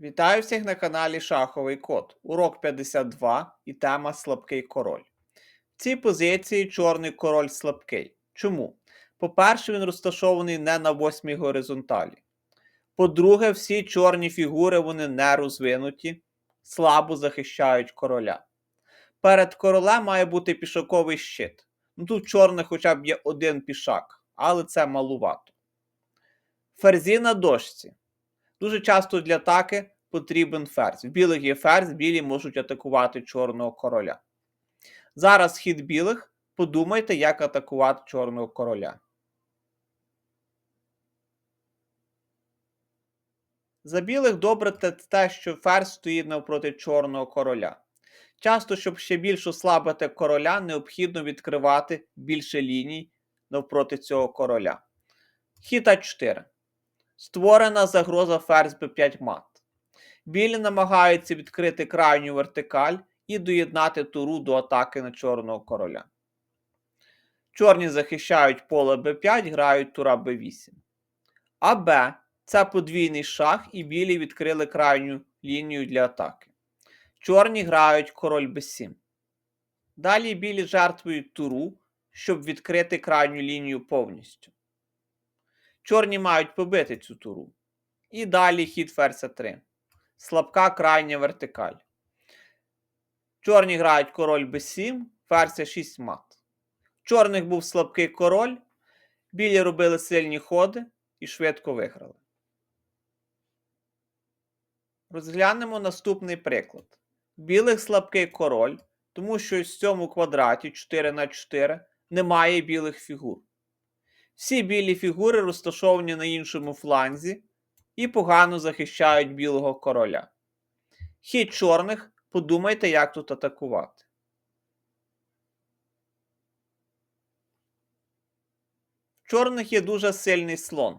Вітаю всіх на каналі Шаховий Код. Урок 52 і тема Слабкий король. В цій позиції чорний король слабкий. Чому? По-перше, він розташований не на восьмій горизонталі. По-друге, всі чорні фігури вони не розвинуті, слабо захищають короля. Перед королем має бути пішаковий щит. Ну тут в чорних хоча б є один пішак, але це малувато. Ферзі на дошці. Дуже часто для атаки потрібен ферзь. В білих є ферзь, білі можуть атакувати чорного короля. Зараз хід білих. Подумайте, як атакувати чорного короля. За білих добре те, що ферзь стоїть навпроти чорного короля. Часто, щоб ще більш ослабити короля, необхідно відкривати більше ліній навпроти цього короля. Хід А4. Створена загроза ферзь b5 мат. Білі намагаються відкрити крайню вертикаль і доєднати туру до атаки на чорного короля. Чорні захищають поле b5, грають тура b8. А Б це подвійний шах, і білі відкрили крайню лінію для атаки. Чорні грають король b7. Далі білі жертвують туру, щоб відкрити крайню лінію повністю. Чорні мають побити цю туру. І далі хід ферзь 3. Слабка крайня вертикаль. Чорні грають король b7, ферзь 6 мат. Чорних був слабкий король. Білі робили сильні ходи і швидко виграли. Розглянемо наступний приклад. Білих слабкий король, тому що в цьому квадраті 4 на 4 немає білих фігур. Всі білі фігури розташовані на іншому фланзі і погано захищають білого короля. Хід чорних подумайте, як тут атакувати. В чорних є дуже сильний слон.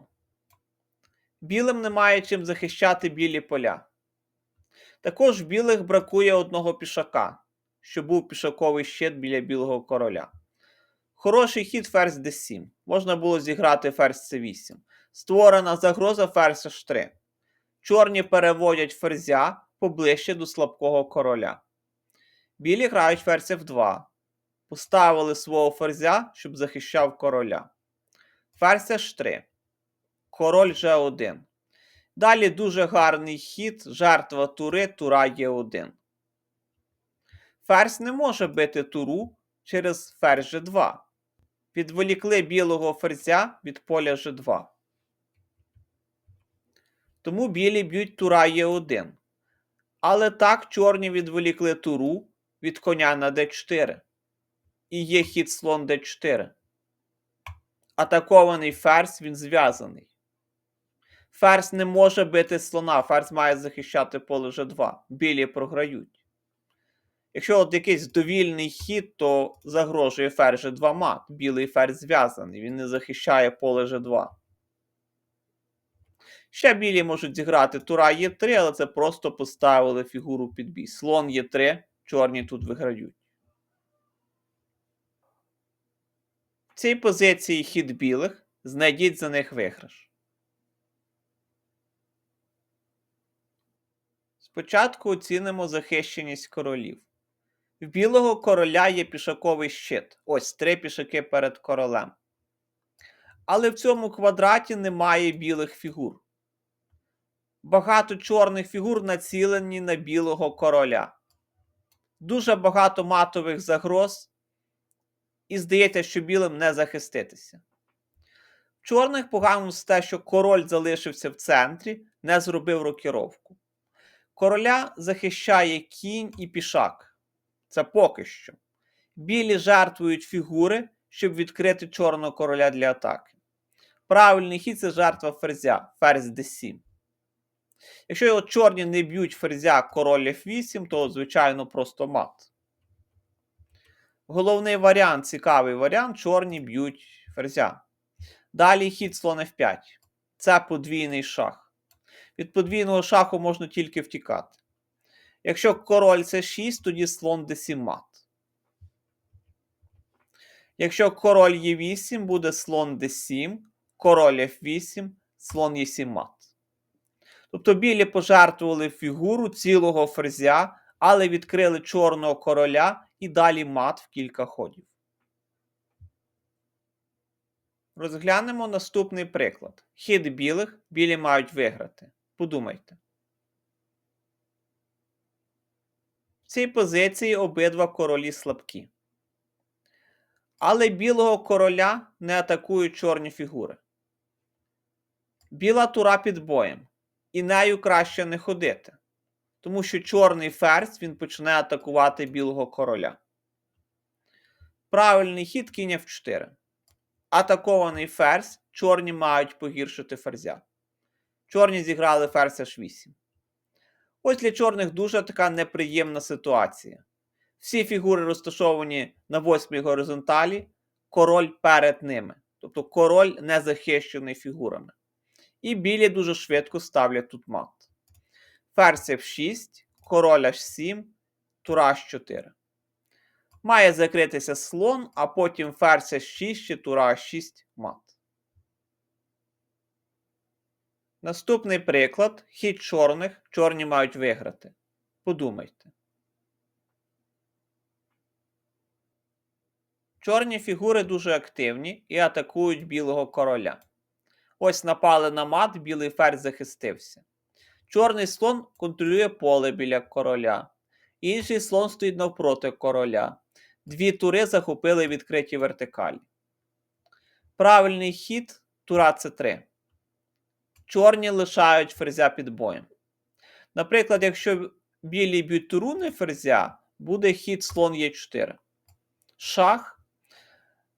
Білим немає чим захищати білі поля. Також в білих бракує одного пішака, що був пішаковий щит біля білого короля. Хороший хід ферзь d7. Можна було зіграти ферзь c8. Створена загроза ферзь h3. Чорні переводять ферзя поближче до слабкого короля. Білі грають ферзь f2. Поставили свого ферзя, щоб захищав короля. Ферзь h3. Король g1. Далі дуже гарний хід, жертва тури, тура Е1. Ферзь не може бити туру через ферзь G2. Відволікли білого ферзя від поля G2. Тому білі б'ють тура Е1. Але так чорні відволікли туру від коня на d4. І є хід слон d4. Атакований ферзь він зв'язаний. Ферзь не може бити слона, ферзь має захищати поле G2. Білі програють. Якщо от якийсь довільний хід, то загрожує ферзь G2 мат. Білий ферзь зв'язаний, він не захищає поле G2. Ще білі можуть зіграти тура Е3, але це просто поставили фігуру під бій. Слон Е3, чорні тут виграють. В цій позиції хід білих, знайдіть за них виграш. Спочатку оцінимо захищеність королів. В білого короля є пішаковий щит. Ось три пішаки перед королем. Але в цьому квадраті немає білих фігур. Багато чорних фігур націлені на білого короля. Дуже багато матових загроз. І здається, що білим не захиститися. В чорних погано те, що король залишився в центрі, не зробив рокіровку. Короля захищає кінь і пішак. Це поки що. Білі жертвують фігури, щоб відкрити чорного короля для атаки. Правильний хід це жертва ферзя, ферзь d7. Якщо його чорні не б'ють ферзя король f8, то, звичайно, просто мат. Головний варіант, цікавий варіант, чорні б'ють ферзя. Далі хід слон f5. Це подвійний шах. Від подвійного шаху можна тільки втікати. Якщо король це 6, тоді слон d7 мат. Якщо король є 8, буде слон d7, король f8, слон є 7 мат. Тобто білі пожертвували фігуру цілого ферзя, але відкрили чорного короля і далі мат в кілька ходів. Розглянемо наступний приклад. Хід білих, білі мають виграти. Подумайте. Цій позиції обидва королі слабкі. Але білого короля не атакують чорні фігури. Біла тура під боєм. І нею краще не ходити. Тому що чорний ферзь він почне атакувати білого короля. Правильний хід кінь F4. Атакований ферзь. Чорні мають погіршити ферзя. Чорні зіграли ферзь H8. Ось для чорних дуже така неприємна ситуація. Всі фігури розташовані на восьмій горизонталі, король перед ними. Тобто король не захищений фігурами. І білі дуже швидко ставлять тут мат. Ферзь F6, король H7, тура H4. Має закритися слон, а потім ферзь H6 чи тура H6 мат. Наступний приклад. Хід чорних. Чорні мають виграти. Подумайте. Чорні фігури дуже активні і атакують білого короля. Ось напали на мат, білий ферзь захистився. Чорний слон контролює поле біля короля. Інший слон стоїть навпроти короля. Дві тури захопили відкриті вертикалі. Правильний хід тура С3. Чорні лишають ферзя під боєм. Наприклад, якщо білі б'ють туру на ферзя, буде хід слон Е4. Шах.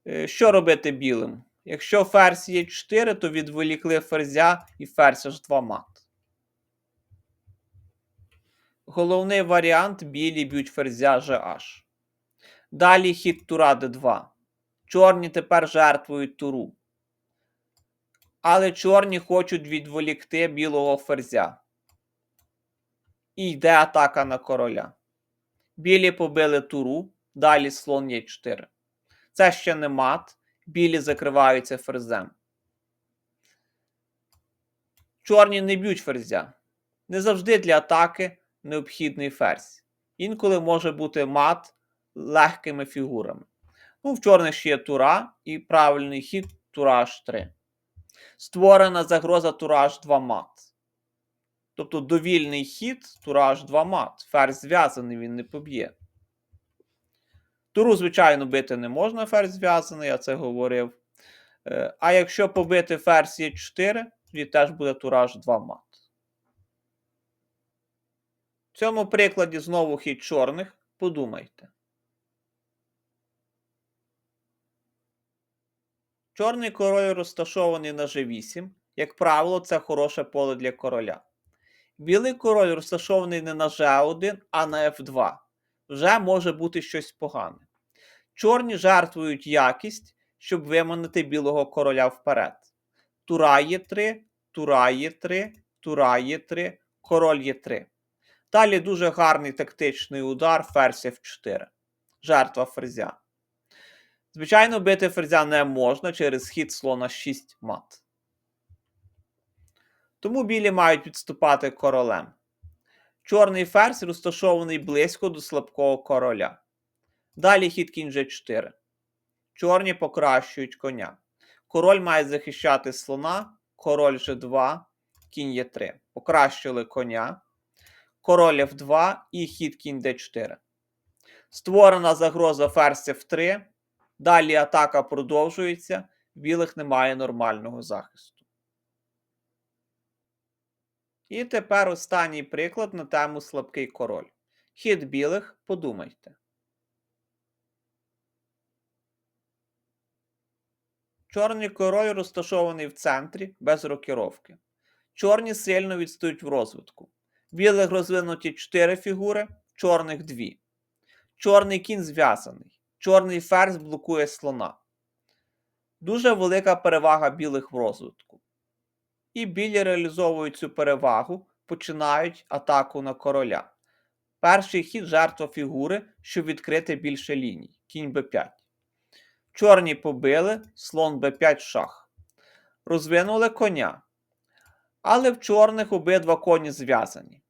Е, Що робити білим? Якщо ферзь є 4, то відволікли ферзя і ферзь аж 2 мат. Головний варіант білі б'ють ферзя GH. Далі хід тура d2. Чорні тепер жертвують туру. Але чорні хочуть відволікти білого ферзя. І йде атака на короля. Білі побили туру, далі слон є 4. Це ще не мат. Білі закриваються ферзем. Чорні не б'ють ферзя. Не завжди для атаки необхідний ферзь. Інколи може бути мат легкими фігурами. Ну, в чорних ще є тура і правильний хід тура H3. Створена загроза тура H2 мат. Тобто довільний хід тура H2 мат. Ферзь зв'язаний, він не поб'є. Туру, звичайно, бити не можна, ферзь зв'язаний, я це говорив. Е, А якщо побити ферзь є 4, тоді теж буде тура H2 мат. В цьому прикладі знову хід чорних. Подумайте. Чорний король розташований на G8. Як правило, це хороше поле для короля. Білий король розташований не на G1, а на F2. Вже може бути щось погане. Чорні жертвують якість, щоб виманити білого короля вперед. Тура є 3, тура є 3, тура є 3, король є 3. Далі дуже гарний тактичний удар ферзь F4. Жертва ферзя. Звичайно, бити ферзя не можна через хід слона 6 мат. Тому білі мають відступати королем. Чорний ферзь розташований близько до слабкого короля. Далі хід кінь G4. Чорні покращують коня. Король має захищати слона, король G2, кінь Е3. Покращили коня. Король F2 і хід кінь D4. Створена загроза ферзь F3. Далі атака продовжується. Білих немає нормального захисту. І тепер останній приклад на тему слабкий король. Хід білих, подумайте. Чорний король розташований в центрі без рокіровки. Чорні сильно відстають в розвитку. Білих розвинуті 4 фігури, чорних 2. Чорний кінь зв'язаний. Чорний ферзь блокує слона. Дуже велика перевага білих в розвитку. І білі реалізовують цю перевагу, починають атаку на короля. Перший хід жертва фігури, щоб відкрити більше ліній. Кінь b5. Чорні побили, слон b5 шах. Розвинули коня. Але в чорних обидва коні зв'язані.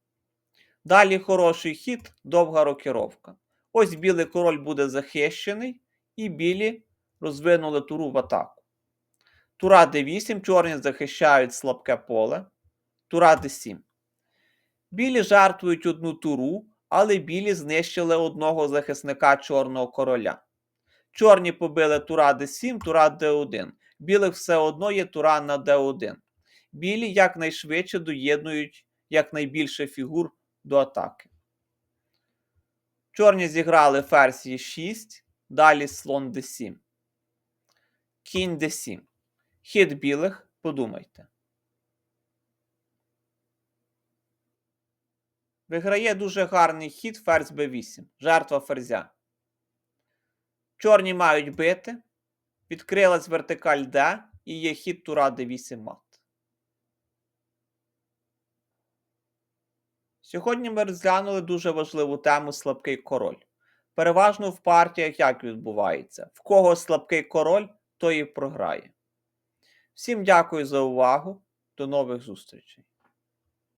Далі хороший хід, довга рокіровка. Ось білий король буде захищений, і білі розвинули туру в атаку. Тура d8, чорні захищають слабке поле. Тура d7. Білі жартують одну туру, але білі знищили одного захисника чорного короля. Чорні побили тура d7, тура d1. Білих все одно є тура на d1. Білі якнайшвидше доєднують якнайбільше фігур до атаки. Чорні зіграли ферзь e6, далі слон d7. Кінь d7. Хід білих, подумайте. Виграє дуже гарний хід ферзь b8. Жертва ферзя. Чорні мають бити. Відкрилась вертикаль D і є хід тура d8 мат. Сьогодні ми розглянули дуже важливу тему слабкий король. Переважно в партіях як відбувається? В кого слабкий король, той і програє. Всім дякую за увагу. До нових зустрічей.